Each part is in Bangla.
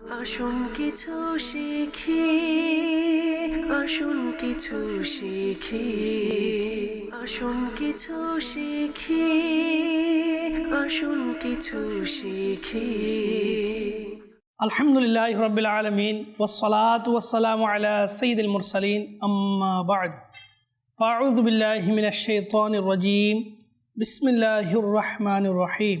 আসুন কিছু শিখি আসুন কিছু শিখি আসুন কিছু শিখি আসুন কিছু শিখি আলহামদুলিল্লাহ রবিল আলমিন ওসলাত ওসালাম আলা সঈদুল মুরসালিন আম্মা বাদ ফাউদ বিল্লাহ মিনাশ শাইতানির রাজিম বিসমিল্লাহির রহমানির রহিম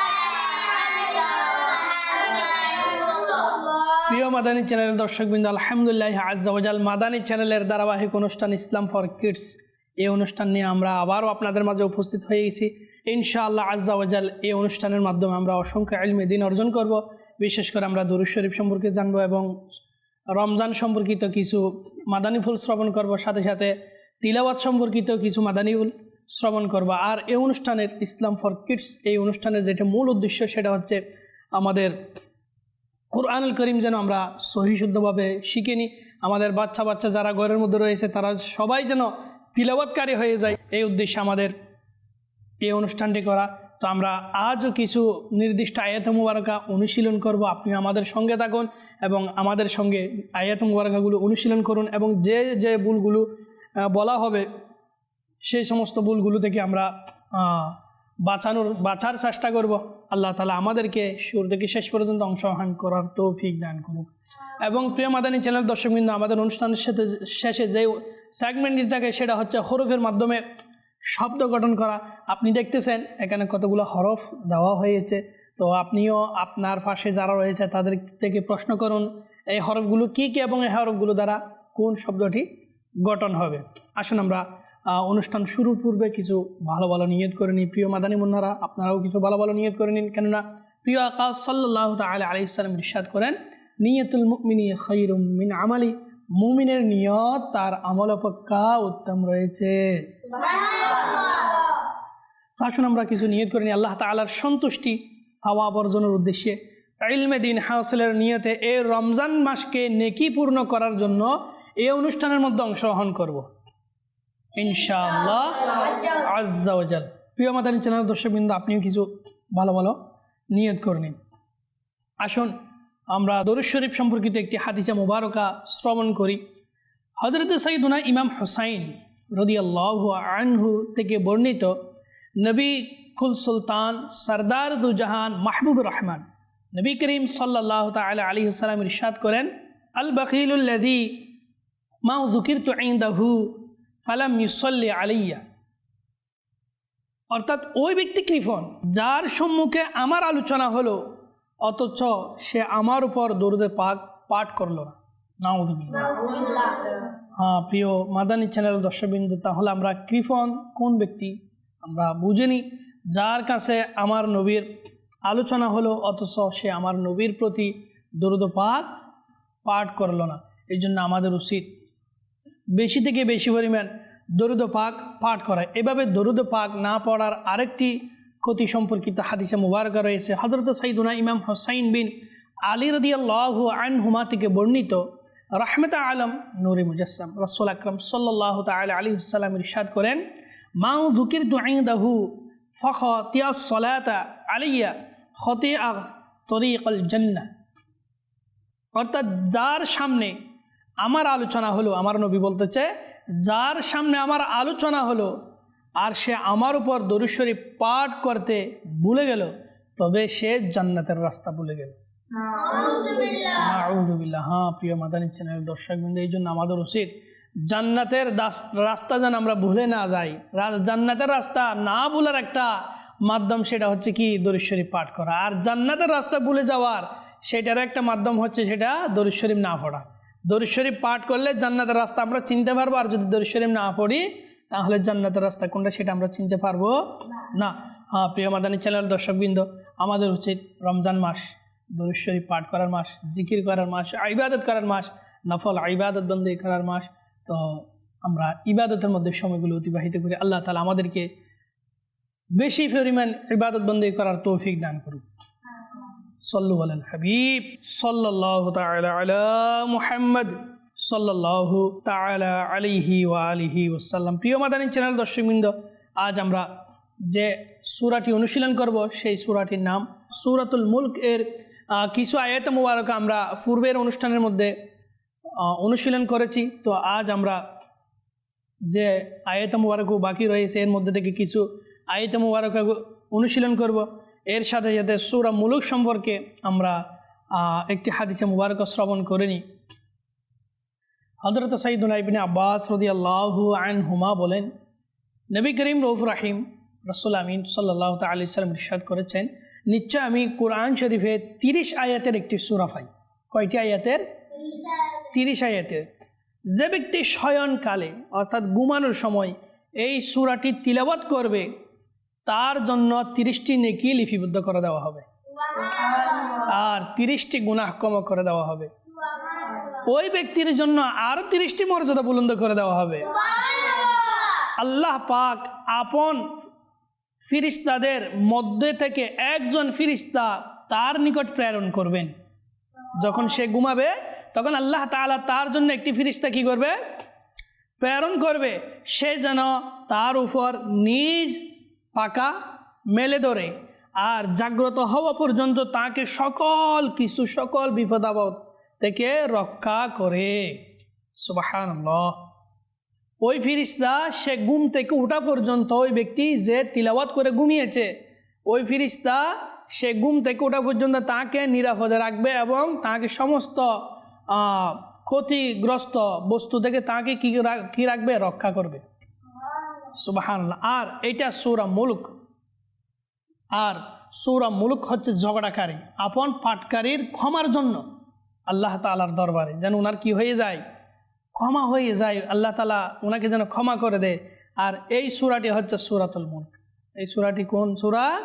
প্রিয় মাদানী চ্যানেলের দর্শক দর্শকবৃন্দ, আলহামদুলিল্লাহ আজ্জাওয়াজাল মাদানী চ্যানেলের ধারাবাহিক অনুষ্ঠান ইসলাম ফর কিডস। এই অনুষ্ঠান নিয়ে আমরা আবারও আপনাদের মাঝে উপস্থিত হয়ে গেছি। ইনশাআল্লাহ আজ্জাওয়াজাল এই অনুষ্ঠানের মাধ্যমে আমরা অসংখ্য এলমে দিন অর্জন করব। বিশেষ করে আমরা দরুদ শরীফ সম্পর্কে জানব এবং রমজান সম্পর্কিত কিছু মাদানী ফুল শ্রবণ করব, সাথে সাথে তিলাওয়াত সম্পর্কিত কিছু মাদানী ফুল শ্রবণ করব। আর এই অনুষ্ঠানের ইসলাম ফর কিডস, এই অনুষ্ঠানের যেটা মূল উদ্দেশ্য সেটা হচ্ছে আমাদের কোরআনুল করিম যেন আমরা সহি শুদ্ধভাবে শিখে নিই। আমাদের বাচ্চা বাচ্চা যারা ঘরের মধ্যে রয়েছে, তারা সবাই যেন তিলাবাতকারী হয়ে যায়। এই উদ্দেশ্যে আমাদের এই অনুষ্ঠানটি করা। তো আমরা আজও কিছু নির্দিষ্ট আয়াত মুবারকা অনুশীলন করব। আপনি আমাদের সঙ্গে থাকুন এবং আমাদের সঙ্গে আয়াত মুবারকাগুলো অনুশীলন করুন এবং যে যে ভুলগুলো বলা হবে, সেই সমস্ত ভুলগুলো থেকে আমরা বাঁচানোর, বাঁচার চেষ্টা করব। আল্লাহ তালা আমাদেরকে শুরু থেকে শেষ পর্যন্ত অংশগ্রহণ করার তৌফিক দান করুক। এবং প্রিয় মাদানী চ্যানেল দর্শকবৃন্দ আমাদের অনুষ্ঠানের সাথে শেষে যে সেগমেন্টটি থাকে, সেটা হচ্ছে হরফের মাধ্যমে শব্দ গঠন করা। আপনি দেখতেছেন, এখানে কতগুলো হরফ দেওয়া হয়েছে। তো আপনিও আপনার পাশে যারা রয়েছে, তাদের থেকে প্রশ্ন করুন, এই হরফগুলো কী কী এবং এই হরফগুলো দ্বারা কোন শব্দটি গঠন হবে? আসুন আমরা অনুষ্ঠান শুরুর পূর্বে কিছু ভালো ভালো নিয়ত করে নিই প্রিয় মাদানী মুন্নারা আপনারাও কিছু ভালো ভালো নিয়ত করে নিন। কেননা প্রিয় আকাশ সাল্লাহ তাল আলি ইসলাম ইরশাদ করেন নিয়তুল মুমিনী খৈরুম মিন আমালি। মুমিনের নিয়ত তার আমল অপেক্ষা উত্তম রয়েছে। আসুন আমরা কিছু নিয়ত করে নিই। আল্লাহ তালার সন্তুষ্টি হাওয়া বর্জনের উদ্দেশ্যে। ইলমে দিন হাসিলের নিয়তে এই রমজান মাসকে নেকি পূর্ণ করার জন্য এই অনুষ্ঠানের মধ্যে অংশগ্রহণ করব। ইনশাআল্লাহ প্রিয় মাতানি চ্যানেল দর্শকবৃন্দ, আপনিও কিছু ভালো ভালো নিয়ত করে নিন। আসুন, আমরা দরুদ শরীফ সম্পর্কিত একটি হাদিসা মুবারকা শ্রবণ করি। হজরত সঈদুনা ইমাম হুসাইন রদি আল্লাহ আনহু থেকে বর্ণিত নবী কুল সুলতান সরদার দু জাহান মাহবুবুর রহমান। নবী করিম সাল্লাহ তালা আলী হুসালাম ইরশাদ করেন, আল বকিলুল্লাদি মাউ দুকির তু আইন্দাহু ফালাম ইউসল্লি আলাইয়া। অর্থাৎ ওই ব্যক্তি কৃপণ যার সম্মুখে আমার আলোচনা হলো অথচ সে আমার উপর দরুদে পাক পাঠ করল না। হ্যাঁ প্রিয় মাদানী চ্যানেল দর্শকবিন্দু তাহলে আমরা কৃপণ কোন ব্যক্তি? আমরা বুঝিনি। যার কাছে আমার নবীর আলোচনা হলো অথচ সে আমার নবীর প্রতি দরুদ পাক পাঠ করল না। এই জন্য আমাদের উচিত বেশি থেকে বেশি পরিমাণ দরুদ পাক পাঠ করা এভাবে দরুদ পাক না পড়ার আরেকটি ক্ষতি সম্পর্কিত হাদিসে মুবারকা রয়েছে। হজরত সাইদুনা ইমাম হোসাইন বিন আলী রদিয়াল্লাহ আন হুমা থেকে বর্ণিত রাহমেতা আলম নুরি মুজাসম রসুল আকরম সাল্লাহ তাল আলী সাল্লাম ইরশাদ করেন মাউ ধুকির দুআদাহু ফখ তিয়া সলাতা আলিয়া খতে আ তরিকল জন্না অর্থাৎ যার সামনে আমার আলোচনা হলো আমার নবী বলতেছে যার সামনে আমার আলোচনা হলো আর সে আমার উপর দরুশ্বরী পাঠ করতে ভুলে গেল তবে সে জান্নাতের রাস্তা ভুলে গেল। হ্যাঁ প্রিয় মাদানী চ্যানেল দর্শক বিন্দু এই জন্য আমাদের উচিত জান্নাতের দাস- রাস্তা যেন আমরা ভুলে না যাই। জান্নাতের রাস্তা না ভুলার একটা মাধ্যম সেটা হচ্ছে কি? দরিশ্বরী পাঠ করা। আর জান্নাতের রাস্তা ভুলে যাওয়ার সেটারও একটা মাধ্যম হচ্ছে সেটা দরিশ্বরী না পড়া। দরিশ্বরী পাঠ করলে জান্নাতের রাস্তা আমরা চিনতে পারব, আর যদি দরিশ্বরী না পড়ি, তাহলে জান্নাতের রাস্তা কোনটা সেটা আমরা চিনতে পারব না। হ্যাঁ প্রিয় মাদানী চ্যানেল দর্শকবৃন্দ, আমাদের উচিত রমজান মাস, দরুদ শরীফ পাঠ করার মাস, জিকির করার মাস আইবাদত করার মাস, নফল আইবাদত বন্দী করার মাস। তো আমরা ইবাদতের মধ্যে সময়গুলো অতিবাহিত করি। আল্লাহ তালা আমাদেরকে বেশি পরিমাণ ইবাদত বন্দী করার তৌফিক দান করুক। সল্লু আল হাবিব, সাল্লাল্লাহু তাআলা আলা মুহাম্মদ, সাল্লাল্লাহু তাআলা আলাইহি ওয়া আলিহি ওয়াসাল্লাম। প্রিয় মাদানী চ্যানেল দর্শকবৃন্দ, আজ আমরা যে সূরাটি অনুশীলন করব, সেই সূরাটির নাম সূরাতুল মুলক এর কিছু আয়াত মুবারক আমরা পূর্বের অনুষ্ঠানের মধ্যে অনুশীলন করেছি। তো আজ আমরা যে আয়াত মুবারক বাকি রয়েছে, এর মধ্যে থেকে কিছু আয়াত মুবারক অনুশীলন করব। এর সাথে সাথে সুরা মুলুক সম্পর্কে আমরা একটি হাদিসে মুবারক শ্রবণ করে নিই হজরত সাইদুল ইবিন আব্বাস রদি আল্লাহ আন হুমা বলেন, নবী করিম রৌফ রাহিম, রসুল আমিন সাল্লাহ তালি সাল্লাম ইরশাদ করেছেন, নিশ্চয় আমি কোরআন শরীফে তিরিশ আয়াতের একটি সুরা পাই। কয়টি আয়াতের? তিরিশ আয়াতের যে ব্যক্তি শয়নকালে, অর্থাৎ ঘুমানোর সময়, এই সুরাটি তিলাবত করবে তার জন্য তিরিশটি নেকি লিপিবদ্ধ করে দেওয়া হবে। আর তিরিশটি গুনাহ কম করে দেওয়া হবে। ওই ব্যক্তির জন্য আরও তিরিশটি মর্যাদা বুলন্দ করে দেওয়া হবে। আল্লাহ পাক আপন ফিরিস্তাদের মধ্যে থেকে একজন ফিরিস্তা তার নিকট প্রেরণ করবেন। যখন সে ঘুমাবে, তখন আল্লাহ তাআলা তার জন্য একটি ফিরিস্তা কি করবে? প্রেরণ করবে। সে যেন তার উপর নিজ পাকা মেলে ধরে। আর জাগ্রত হওয়া পর্যন্ত তাকে সকল কিছু, সকল বিপদাবদ থেকে রক্ষা করে। সুবহানাল্লাহ। ওই ফিরিস্তা, সে ঘুম থেকে ওঠা পর্যন্ত ওই ব্যক্তি যে তিলাওয়াত করে ঘুমিয়েছে, ওই ফিরিস্তা সে ঘুম থেকে ওঠা পর্যন্ত তাকে নিরাপদে রাখবে এবং তাকে সমস্ত ক্ষতিগ্রস্ত বস্তু থেকে তাকে কি রাখবে? রক্ষা করবে। সুবাহান আর এটা সৌরা মুলক। আর সৌরা মুলুক হচ্ছে ঝগড়াকারী, আপন পাটকারীর ক্ষমার জন্য আল্লাহ তালার দরবারে। যেন ওনার কি হয়ে যায়? ক্ষমা হয়ে যায়। আল্লাহ তালা ওনাকে যেন ক্ষমা করে দেয়। আর এই সুরাটি হচ্ছে সুরাতুল মুলক। এই সুরাটি কোন সুরা?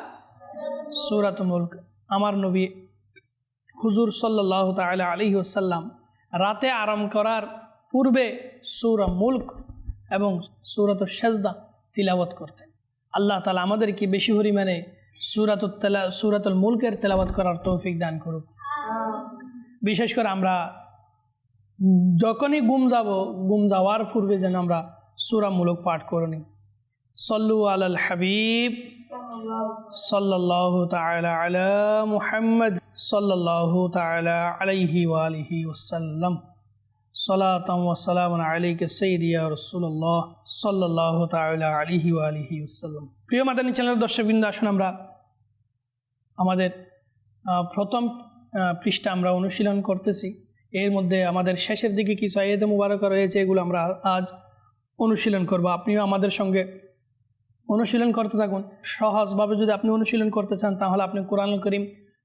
সুরাতুল মুলক। আমার নবী হুজুর সাল্লাহ তালা আলী ওসাল্লাম রাতে আরাম করার পূর্বে সুরা মুলক এবং সুরাত সেজদা তিলাবত করতেন। আল্লাহ তালা আমাদেরকে বেশি পরিমাণে সুরাতুল সুরাতুল মুলকের তেলাবত করার তৌফিক দান করুক। বিশেষ করে আমরা যখনই গুম যাব গুম যাওয়ার পূর্বে যেন আমরা সুরামূলক পাঠ করে নিই। সল্লু আলাল হাবিব। আলা মুহাম্মদ। সাল্লাল্লাহু তাআলা আলাইহি ওয়া আলিহি ওয়াসাল্লাম। আলিহি ওয়াসাল্লাম। প্রিয় মাদানী চ্যানেলের দর্শকবৃন্দ, আসুন আমরা আমাদের প্রথম পৃষ্ঠা আমরা অনুশীলন করতেছি। এর মধ্যে আমাদের শেষের দিকে কিছু আয়াতে মুবারক রয়েছে, এগুলো আমরা আজ অনুশীলন করব। আপনিও আমাদের সঙ্গে অনুশীলন করতে থাকুন। সহজভাবে যদি আপনি অনুশীলন করতে চান, তাহলে আপনি কোরআন করিম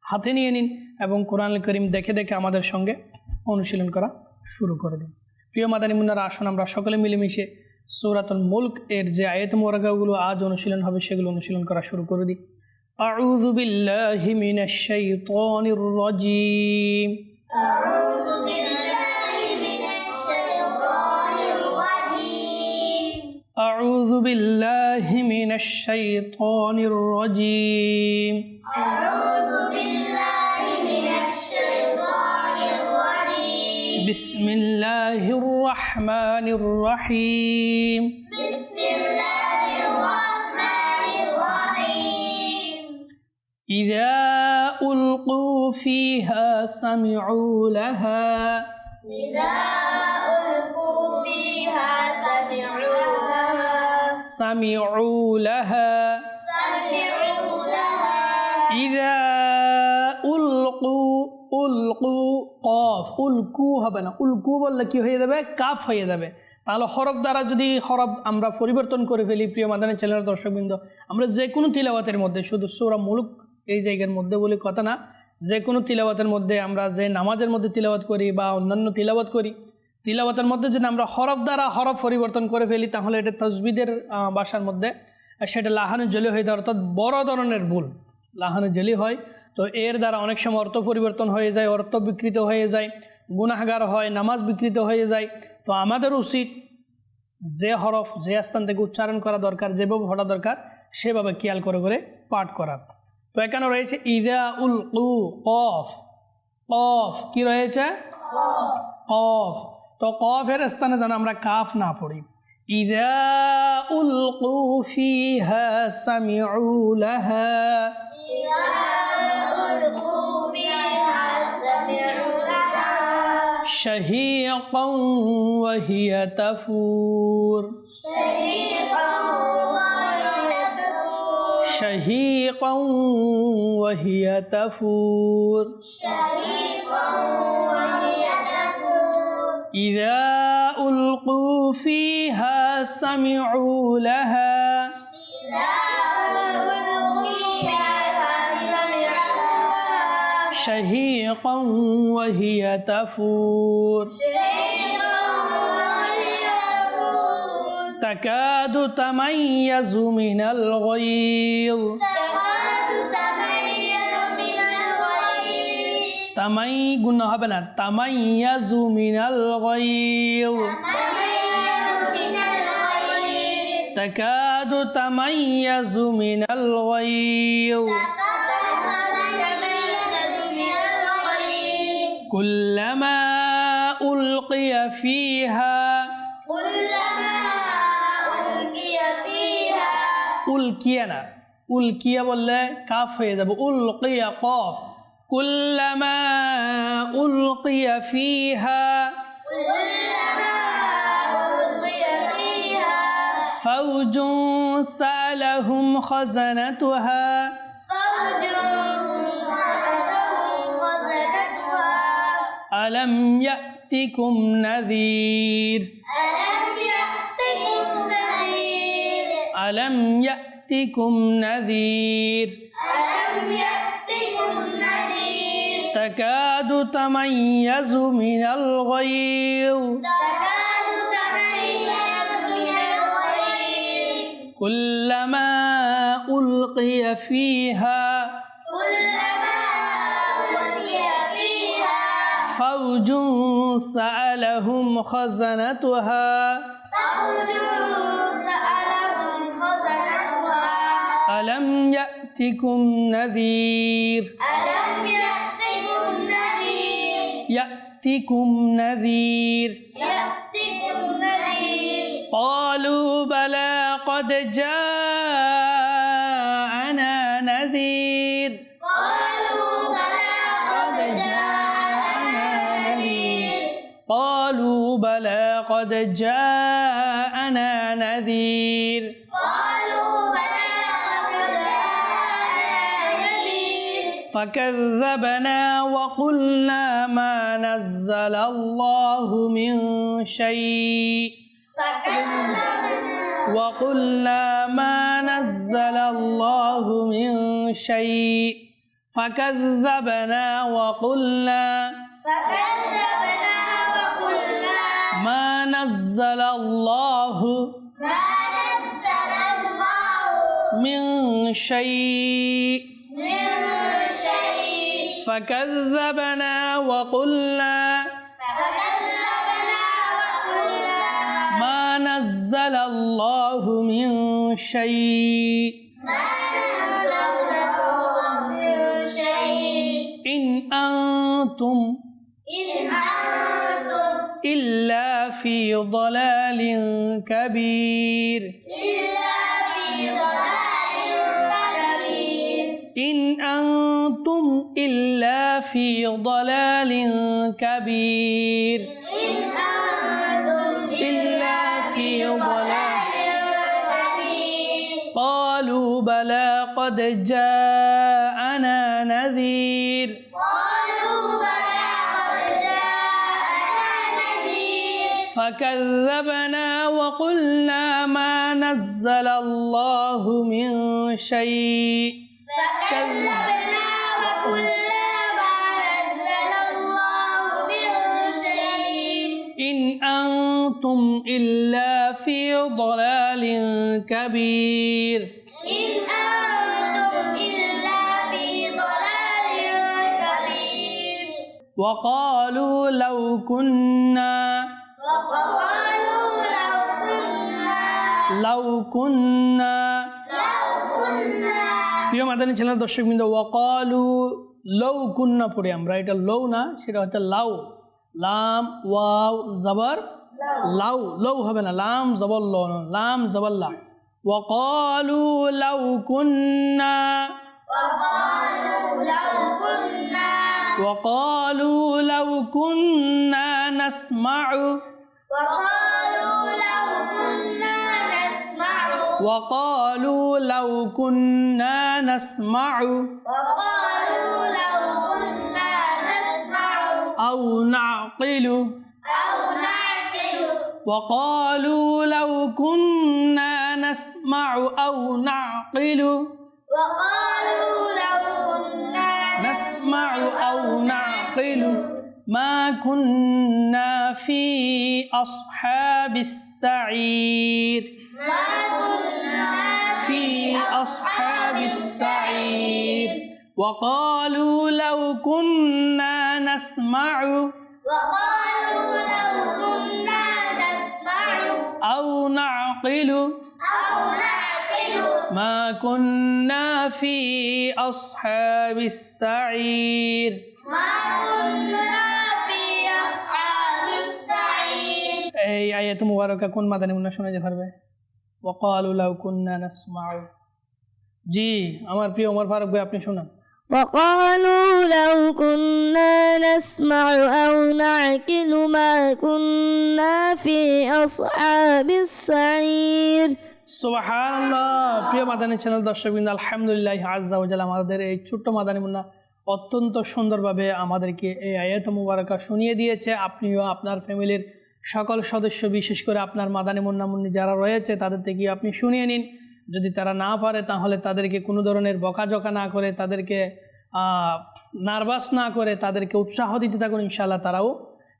হাতে নিয়ে নিন এবং কোরআন করিম দেখে দেখে আমাদের সঙ্গে অনুশীলন করা শুরু করে দিন প্রিয় মাদানী মুন্নারা আসুন আমরা সকলে মিলেমিশে সৌরাতুল মুলক এর যে আয়াত মোরাগাগুলো আজ অনুশীলন হবে সেগুলো অনুশীলন করা শুরু করে দিই أعوذ بالله من الشيطان الرجيم أعوذ بالله من الشيطان الرجيم أعوذ بالله من الشيطان الرجيم أعوذ بالله من الشيطان الرجيم بسم الله الرحمن الرحيم. بسم الله الرحمن الرحيم إذا ألقوا فيها سمعوا لها إذا ألقوا فيها سمعوا لها سمعوا لها. سمعوا لها. إذا ألقوا ألقوا উলকু হবে না। উলকু বললে কি হয়ে যাবে? কাফ হয়ে যাবে। তাহলে হরফ দ্বারা যদি হরফ আমরা পরিবর্তন করে ফেলি, প্রিয় মাদানী চ্যানেলের দর্শকবৃন্দ, আমরা যে কোনো তিলাওয়াতের মধ্যে, শুধু সৌরা মুলুক এই জায়গার মধ্যে বলে কথা না, যে কোনো তিলাওয়াতের মধ্যে আমরা যে নামাজের মধ্যে তিলাওয়াত করি বা অন্যান্য তিলাওয়াত করি, তিলাওয়াতের মধ্যে যদি আমরা হরফ দ্বারা হরফ পরিবর্তন করে ফেলি, তাহলে এটা তসবিদের বাসার মধ্যে সেটা লাহানো জলি হয়ে যায়, অর্থাৎ বড় ধরনের ভুল। লাহানো জলি হয়। তো এর দ্বারা অনেক সময় অর্থ পরিবর্তন হয়ে যায়, অর্থ বিকৃত হয়ে যায়। গুনাহগার হয়, নামাজ বিকৃত হয়ে যায়। তো আমাদের উচিত যে হরফ, যে স্থান থেকে উচ্চারণ করা দরকার যেভাবে পড়া দরকার, সেভাবে খেয়াল করে করে পাঠ করা। তো এখানে রয়েছে, ইদা উল কু অফ। অফ, কি রয়েছে? অফ। তো কফের স্থানে যেন আমরা কাফ না পড়ি। ইদা উল লাহা। شهيقا وهي تفور. شهيقا وينفثون شهيقا وهي تفور شهيقا وهي تفور. إذا ألقوا فيها سمعوا لها. شهيقا وهي تفور شهيقا وهي تفور تكاد تميز من الغيظ تكاد تميز من الغيظ তামাই গুণ হবে না তামাইয়াজু মিনাল গায়ব تميز من الغيظ তাকাদু তামাইয়াজু মিনাল গায়ব উলকিয়া ফিহা উলকিয়া না উলকিয়া বললে কাফ হয়ে যাবে উলকিয়া কফ কুল্লামা উলকিয়া ফিহা فوج سألهم خزنتها ألم يأتكم نذير. ألم يأتكم نذير؟ تكاد تميز من الغيظ. تكاد تميز من الغيظ. كلما ألقي فيها كلما ألقي فيها فوج سألهم خزنتها. فوج سألهم خزنتها ألم يأتكم نذير ألم يأتكم نذير يأتكم نذير؟ يأتكم نذير. قالوا بلى قد جاءنا نذير. بلى قد جاءنا نذير. قالوا بلى قد جاءنا نذير. فكذبنا وقلنا ما نزل الله من شيء. فكذبنا وقلنا ما نزل الله من شيء. فكذبنا وقلنا فكذبنا نزل الله ما نزل الله من شيء من شيء فكذبنا وقلنا فكذبنا وقلنا ما نزل الله من شيء ضلال كبير. إلا في ضلال كبير. إن أنتم إلا في ضلال كبير. إن أنتم إلا في ضلال كبير. قالوا بلى قد جاءنا نذير. فكذبنا وقلنا ما نزل الله من شيء. فكذبنا وقلنا ما نزل الله من شيء. إن أنتم إلا في ضلال كبير. إن أنتم إلا في ضلال كبير. وقالوا لو كنا لو كنا لو كنا প্রিয় মাদানী চ্যানেল দর্শক বিন্দু ওয়াকালু লৌ কুন্না পড়ি আমরা এটা লৌ না সেটা হচ্ছে লাউ লাম ওয়াও জবর লাউ লৌ হবে না লাম জবর ল না, লাম জবর লা ওয়াকালু লাউ কুন্না وقالوا لو كنا وقالوا لو كنا نسمع وقالوا وقالوا لو كنا نسمع وقالوا لو كنا نسمع أو نعقل أو نعقل وقالوا لو كنا نسمع أو نعقل وقالوا لو كنا نسمع أو نعقل ما كنا في أصحاب السعير أصحاب السعير وقالوا لو كنا نسمع وقالوا لو كنا نسمع أو نعقل أو نعقل ما كنا في أصحاب السعير ما كنا في أصحاب السعير এই আয়াত মুবারকা কোন মাদানী মুন্না শোনা যেতে পারবে وقالوا لو كنا نسمع জি আমার প্রিয় ওমর ফারুক ভাই আপনি শোনান وقالوا لو كنا نسمع أو نعقل ما كنا في أصحاب السعير সুবহানাল্লাহ প্রিয় মাদানী চ্যানেল দর্শকবৃন্দ আলহামদুলিল্লাহ আজ্জাওয়াজাল আমাদের এই ছোট্ট মাদানী মুন্না অত্যন্ত সুন্দরভাবে আমাদেরকে এই আয়াত মুবারকা শুনিয়ে দিয়েছে আপনিও আপনার ফ্যামিলির সকল সদস্য বিশেষ করে আপনার মাদানী মুন্না মুন্নি যারা রয়েছে তাদের থেকে আপনি শুনিয়ে নিন যদি তারা না পারে তাহলে তাদেরকে কোনো ধরনের বকাঝকা না করে তাদেরকে নার্ভাস না করে তাদেরকে উৎসাহ দিতে থাকুন ইনশাআল্লাহ তারাও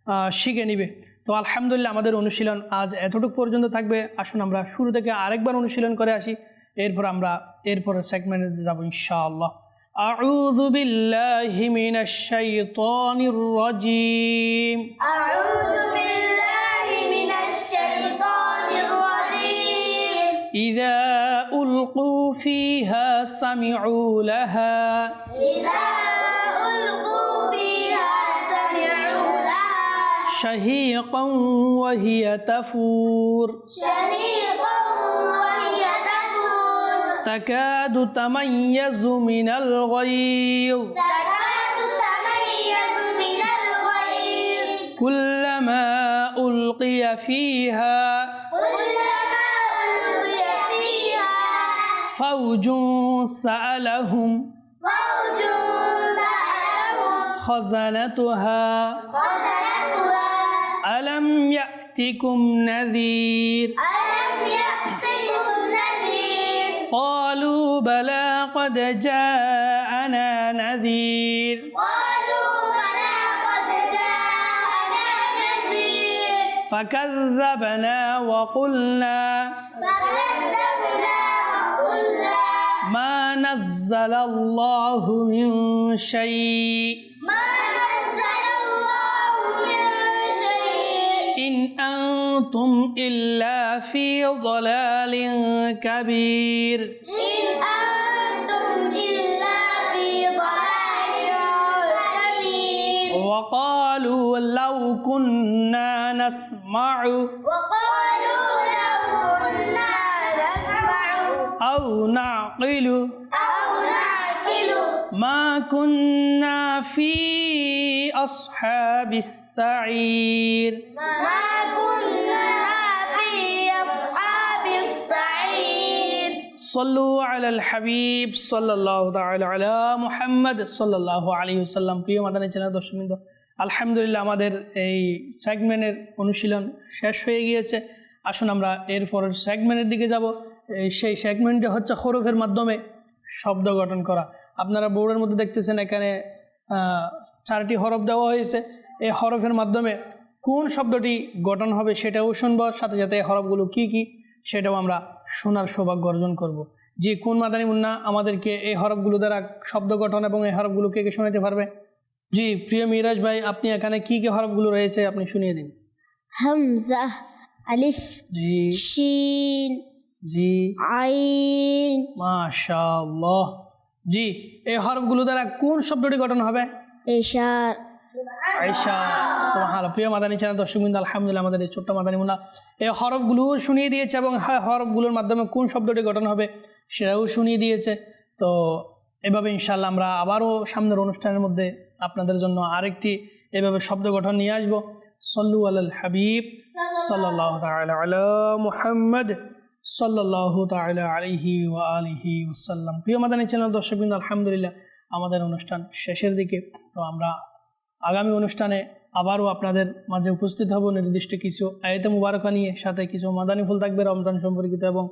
আহ, শিখে নিবে তো আলহামদুলিল্লাহ আমাদের অনুশীলন আজ এতটুকু পর্যন্ত থাকবে আসুন আমরা শুরু থেকে আরেকবার অনুশীলন করে আসি এরপর আমরা এরপর সেগমেন্টে যাব ইনশাআল্লাহ أعوذ بالله من الشيطان الرجيم أعوذ بالله من الشيطان الرجيم إذا ألقوا فيها سمعوا لها. إذا ألقوا فيها سمعوا لها. شهيقا وهي تفور. شهيقا وهي تفور. تكاد تميز من الغيظ. تكاد تميز من الغيظ. كلما ألقي فيها فوج سألهم فوج سألهم خزنتها. خزنتها. ألم يأتكم نذير؟ ألم يأتكم نذير؟ قالوا بلى قد جاءنا نذير. قالوا بلى قد جاءنا نذير. فكذبنا وقلنا نزل الله من شيء. ما نزل الله من شيء. إن أنتم إلا في ضلال كبير. إن أنتم إلا في ضلال كبير. وقالوا لو كنا نسمع وقالوا لو كنا نسمع أو نعقل ما كنا في أصحاب السعير ما كنا في أصحاب السعير صلوا على الحبيب صلى الله تعالى على محمد صلى الله عليه وسلم প্রিয় মাদানী চ্যানেল দর্শকবৃন্দ আলহামদুলিল্লাহ আমাদের এই সেগমেন্টের অনুশীলন শেষ হয়ে গিয়েছে আসুন আমরা এরপরের সেগমেন্টের দিকে যাব এই সেই সেগমেন্টে হচ্ছে হরফের মাধ্যমে শব্দ গঠন করা আপনারা বোর্ডের মধ্যে দেখতেছেন এখানে চারটি হরফ দেওয়া হয়েছে। এই হরফের মাধ্যমে কোন শব্দটি গঠন হবে সেটাও শুনব সাথে সাথে এই হরফগুলো কী কী সেটাও আমরা শোনার সৌভাগ্য অর্জন করব। যে কোন মাদানী মুন্না আমাদেরকে এই হরফগুলো দ্বারা শব্দ গঠন এবং এই হরফগুলো কে কে শোনাতে পারবে? জি প্রিয় মিরাজ ভাই আপনি এখানে কি কি হরফগুলো রয়েছে আপনি শুনিয়ে দিন। হামজা আলিফ জি। শিন জি। আইন। মাশাআল্লাহ। জি এই হরফগুলো দ্বারা কোন শব্দটি গঠন হবে? এশার। আয়শা সুবহান প্রিয় মাদানী চ্যানেল দর্শক বিন্দু আলহামদুলিল্লাহ আমাদের এই ছোট্ট মাদানী মুন্না এই হরফগুলো শুনিয়ে দিয়েছে এবং হ্যাঁ, হরফগুলোর মাধ্যমে কোন শব্দটি গঠন হবে সেটাও শুনিয়ে দিয়েছে। তো এভাবে ইনশাল্লাহ আমরা আবারও সামনের অনুষ্ঠানের মধ্যে আপনাদের জন্য আরেকটি এভাবে শব্দ গঠন নিয়ে আসব। সল্লু আল হাবিব সাল্লাহ মুহাম্মদ। সাল্লাহ আলাইহি ওয়া আলিহি প্রিয় মাদানী চ্যানেল দর্শক বিন্দু আলহামদুলিল্লাহ, আমাদের অনুষ্ঠান শেষের দিকে। তো আমরা আগামী অনুষ্ঠানে আবারও আপনাদের মাঝে উপস্থিত হব। নির্দিষ্ট কিছু আয়তে মুবারকা নিয়ে, সাথে কিছু মাদানী ফুল থাকবে রমজান সম্পর্কিত এবং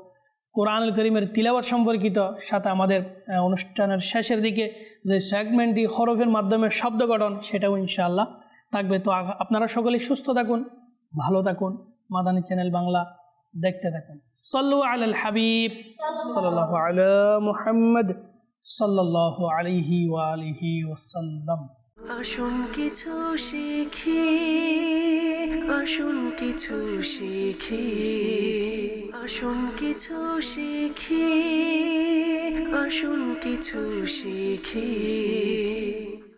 কোরআনুল করিমের তিলাওয়াত সম্পর্কিত। সাথে আমাদের অনুষ্ঠানের শেষের দিকে যে সেগমেন্টটি হরফের মাধ্যমে শব্দ গঠন, সেটাও ইনশাআল্লাহ থাকবে। তো আপনারা সকলেই সুস্থ থাকুন, ভালো থাকুন। মাদানী চ্যানেল বাংলা দেখতে থাকুন সল্লু আল হাবিব সাল্লাহ আলা মুহাম্মদ সাল্লাল্লাহু আলাইহি ওয়া আলিহি ওয়াসাল্লাম আসুন কিছু শিখি, আসুন কিছু শিখি, আসুন কিছু শিখি, আসুন কিছু শিখি।